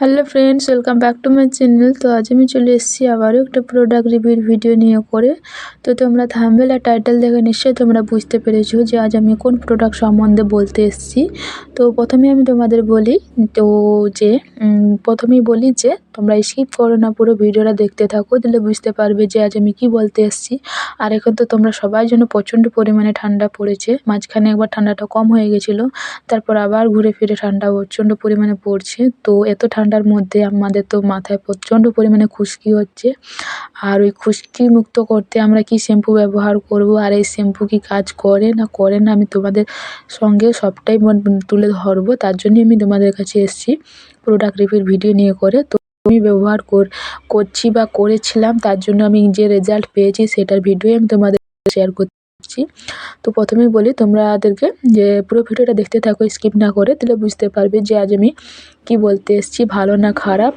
Hello friends welcome back to my channel তো আজ আমি চলে এসেছি আবারও একটা প্রোডাক্ট রিভিউর ভিডিও নিয়ে করে। তো তোমরা থাম্বেল আর টাইটেল দেখে নিশ্চয়ই তোমরা বুঝতে পেরেছ যে আজ আমি কোন প্রোডাক্ট সম্বন্ধে বলতে এসেছি। তো প্রথমে আমি তোমাদের বলি, তো যে প্রথমেই বলি যে, তোমরা স্কিপ করো না, পুরো ভিডিওটা দেখতে থাকো, দিলে বুঝতে পারবে যে আজ আমি কি বলতে এসেছি। আর এখন তো তোমরা সবাই জন্য প্রচণ্ড পরিমাণে ঠান্ডা পড়েছে, মাঝখানে একবার ঠান্ডাটা কম হয়ে গেছিল, তারপর আবার ঘুরে ফিরে ঠান্ডা প্রচণ্ড পরিমাণে পড়ছে। তো এত ঠান্ডার মধ্যে আমাদের তো মাথায় প্রচণ্ড পরিমাণে খুশকি হচ্ছে। আর ওই খুশকি মুক্ত করতে আমরা কী শ্যাম্পু ব্যবহার করব? আর এই শ্যাম্পু কি কাজ করে না করে না আমি তোমাদের সঙ্গে সবটাই তুলে ধরবো। তার জন্যই আমি তোমাদের কাছে এসেছি প্রোডাক্ট রিভিউর ভিডিও নিয়ে করে। তো আমি ব্যবহার করছি বা করেছিলাম, তার জন্য আমি যে রেজাল্ট পেয়েছি সেটার ভিডিও আমি তোমাদের শেয়ার করছি। তো প্রথমেই বলি তোমাদেরকে যে পুরো ভিডিওটা দেখতে থাকো স্কিপ না করে, তাহলে বুঝতে পারবে যে আজ আমি কি বলতে এসেছি, ভালো না খারাপ।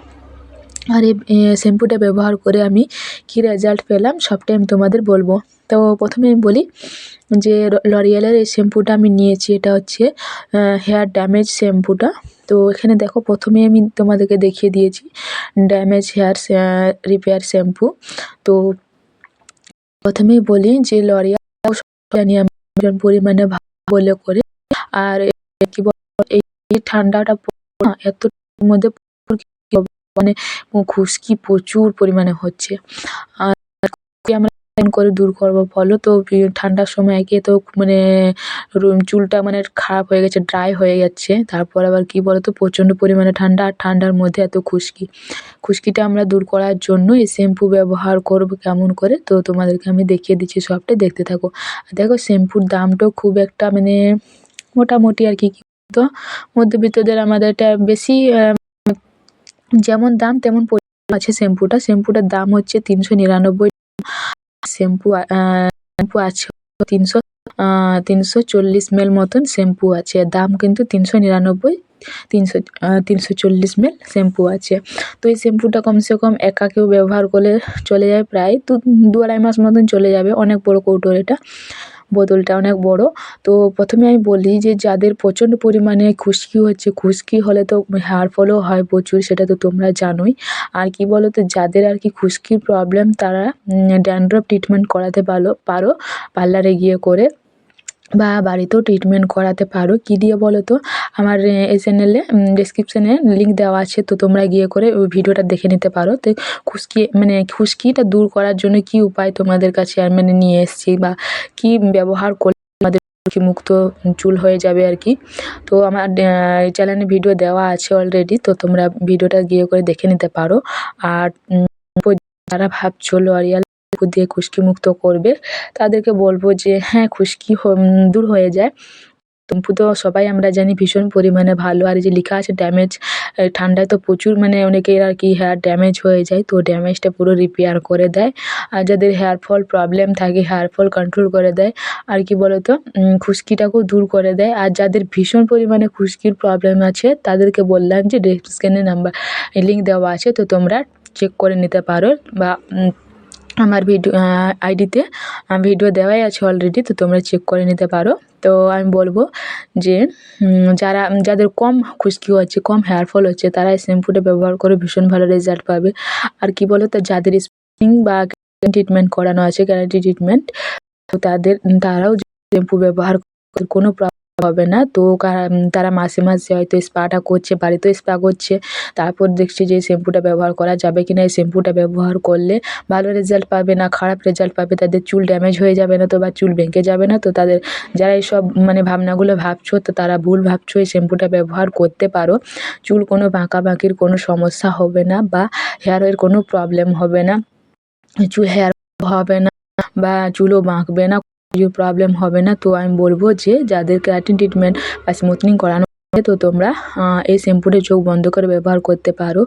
আর এই শ্যাম্পুটা ব্যবহার করে আমি কী রেজাল্ট পেলাম, সবটাই আমি তোমাদের বলব। তো প্রথমে আমি বলি যে লরিয়ালের এই শ্যাম্পুটা আমি নিয়েছি, এটা হচ্ছে হেয়ার ড্যামেজ শ্যাম্পুটা। তো এখানে দেখো প্রথমে আমি তোমাদেরকে দেখিয়ে দিয়েছি ড্যামেজ হেয়ার রিপেয়ার শ্যাম্পু। তো প্রথমেই বলি যে লরিয়াল জানি আমি পরিমাণে বলে করে। আর কি এই ঠান্ডাটা এত মধ্যে মানে খুশকি প্রচুর পরিমাণে হচ্ছে। আর করে দূর করব। বলো তো ঠান্ডার সময় একে তো মানে চুলটা মানে খারাপ হয়ে গেছে ড্রাই হয়ে যাচ্ছে। তারপর আবার কি বলো তো প্রচণ্ড পরিমাণে ঠান্ডা আর ঠান্ডার মধ্যে এত খুশকি। খুশকিটা আমরা দূর করার জন্য এই শ্যাম্পু ব্যবহার করব কেমন করে। তো তোমাদেরকে আমি দেখিয়ে দিচ্ছি সবটাই দেখতে থাকো। দেখো, শ্যাম্পুর দামটাও খুব একটা মানে মোটামুটি আর কি তো মধ্যবিত্তদের আমাদের এটা বেশি যেমন দাম তেমন আছে শ্যাম্পুটা। শ্যাম্পুটার দাম হচ্ছে তিনশো নিরানব্বই শ্যাম্পু শ্যাম্পু আছে। তিনশো তিনশো চল্লিশ মেল মতন শ্যাম্পু আছে। দাম কিন্তু তিনশো নিরানব্বই, তিনশো তিনশো চল্লিশ মেল শ্যাম্পু আছে। তো এই শ্যাম্পুটা কমসে কম একা কেউ ব্যবহার করলে চলে যায়। প্রায় দু দু আড়াই মাস মতন চলে যাবে অনেক বড় কৌটোর এটা। বোতলটা অনেক বড়। তো প্রথমে আমি বলি যে, যাদের প্রচণ্ড পরিমাণে খুশকি হচ্ছে, খুশকি হলে তো হেয়ার ফলও হয় প্রচুর, সেটা তো তোমরা জানোই। আর কি বলো তো যাদের আর কি খুশকির প্রবলেম তারা ড্যানড্রফ ট্রিটমেন্ট করাতে পারো পারো পার্লারে গিয়ে করে। বা বাড়িতেও ট্রিটমেন্ট করাতে পারো। কী দিয়ে বলো তো? আমার এই চ্যানেলে ডিসক্রিপশানে লিঙ্ক দেওয়া আছে, তো তোমরা গিয়ে করে ওই ভিডিওটা দেখে নিতে পারো। তো খুশকি মানে খুশকিটা দূর করার জন্য কী উপায় তোমাদের কাছে আর মানে নিয়ে এসেছি বা কী ব্যবহার করলে আমাদের মুক্ত চুল হয়ে যাবে আর কি? তো আমার চ্যানেলে ভিডিও দেওয়া আছে অলরেডি তো তোমরা ভিডিওটা গিয়ে করে দেখে নিতে পারো। আর যারা ভাবছ লরিয়াল দিয়ে খুশকি মুক্ত করবে। তাদেরকে বলব যে হ্যাঁ খুশকি দূর হয়ে যায়। শ্যাম্পু তো সবাই আমরা জানি ভীষণ পরিমাণে ভালো। আর যে লেখা আছে ড্যামেজ ঠান্ডায় তো প্রচুর মানে অনেকের আর কি হেয়ার ড্যামেজ হয়ে যায়। তো ড্যামেজটা পুরো রিপেয়ার করে দেয়। আর যাদের হেয়ার ফল প্রবলেম থাকে হেয়ার ফল কন্ট্রোল করে দেয়। আর কি বলো তো খুশকিটাকেও দূর করে দেয়। আর যাদের ভীষণ পরিমাণে খুশকির প্রবলেম আছে, তাদেরকে বললাম যে ডিসক্রিপশানে নাম্বার লিঙ্ক দেওয়া আছে। তো তোমরা চেক করে নিতে পারো বা আমার ভিডিও আইডিতে ভিডিও দেওয়াই আছে অলরেডি তো তোমরা চেক করে নিতে পারো। তো আমি বলব যে যারা, যাদের কম খুশকি হচ্ছে কম হেয়ার ফল হচ্ছে, তারা এই শ্যাম্পুটা ব্যবহার করে ভীষণ ভালো রেজাল্ট পাবে। আর কি বলো তো যাদের স্পিং বা ট্রিটমেন্ট করানো আছে গ্যারান্টি ট্রিটমেন্ট তো তাদের, তারাও শ্যাম্পু ব্যবহার কোনো হবে না। তো তারা মাসে মাসে হয়তো স্পাটা করছে, বাড়িতেও স্পা করছে। তারপর দেখছি যে শ্যাম্পুটা ব্যবহার করা যাবে কি না এই শ্যাম্পুটা ব্যবহার করলে ভালো রেজাল্ট পাবে না, খারাপ রেজাল্ট পাবে। তাদের চুল ড্যামেজ হয়ে যাবে না তো বা চুল বেঁকে যাবে না। তো তাদের, যারা এইসব মানে ভাবনাগুলো ভাবছ, তো তারা ভুল ভাবছ এই শ্যাম্পুটা ব্যবহার করতে পারো। চুল কোনো বাঁকা বাঁকির কোনো সমস্যা হবে না বা হেয়ার হেয়ারের কোনো প্রবলেম হবে না। চুল হেয়ার হবে না বা চুলও বাঁকবে না। প্রবলেম হবে না। তো আমি বলব যে যাদের কেরাটিন ট্রিটমেন্ট বা স্মুথনিং করানো তো তোমরা এই শ্যাম্পুটা চোখ বন্ধ করে ব্যবহার করতে পারো।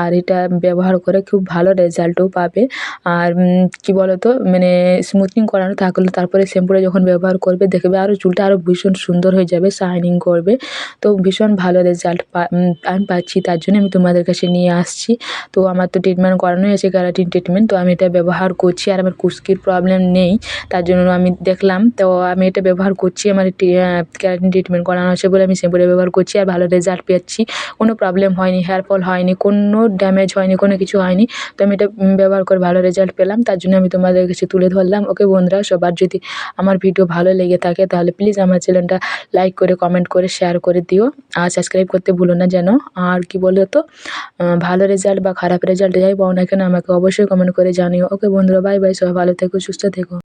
আর এটা ব্যবহার করে খুব ভালো রেজাল্টও পাবে। আর কি বলো তো মানে স্মুথনিং করানো থাকলে তারপরে শ্যাম্পুটা যখন ব্যবহার করবে, দেখবে আরও চুলটা আরও ভীষণ সুন্দর হয়ে যাবে শাইনিং করবে। তো ভীষণ ভালো রেজাল্ট আমি পাচ্ছি, তার জন্য আমি তোমাদের কাছে নিয়ে আসছি। তো আমার তো ট্রিটমেন্ট করানোই আছে ক্যারাটিন ট্রিটমেন্ট তো আমি এটা ব্যবহার করছি, আর আমার কুস্কির প্রবলেম নেই, তার জন্য আমি দেখলাম। তো আমি এটা ব্যবহার করছি, আমার ক্যারাটিন ট্রিটমেন্ট করানো আছে বলে আমি শ্যাম্পুটা ব্যবহার ব্যবহার করছি আর ভালো রেজাল্ট পাচ্ছি কোনো প্রবলেম হয়নি হেয়ার ফল হয়নি, কোনো ড্যামেজ হয়নি, কোনো কিছু হয়নি। তো আমি এটা ব্যবহার করে ভালো রেজাল্ট পেলাম, তার জন্য আমি তোমাদের কাছে তুলে ধরলাম। ওকে বন্ধুরা, সবার যদি আমার ভিডিও ভালো লেগে থাকে, তাহলে প্লিজ আমার চ্যানেলটা লাইক করে কমেন্ট করে শেয়ার করে দিও। আর সাবস্ক্রাইব করতে ভুলো না যেন। আর কি বলো তো ভালো রেজাল্ট বা খারাপ রেজাল্ট যাই পাও না কেন, আমাকে অবশ্যই কমেন্ট করে জানিও। ওকে বন্ধুরা বাই বাই সবাই ভালো থেকো, সুস্থ থেকো।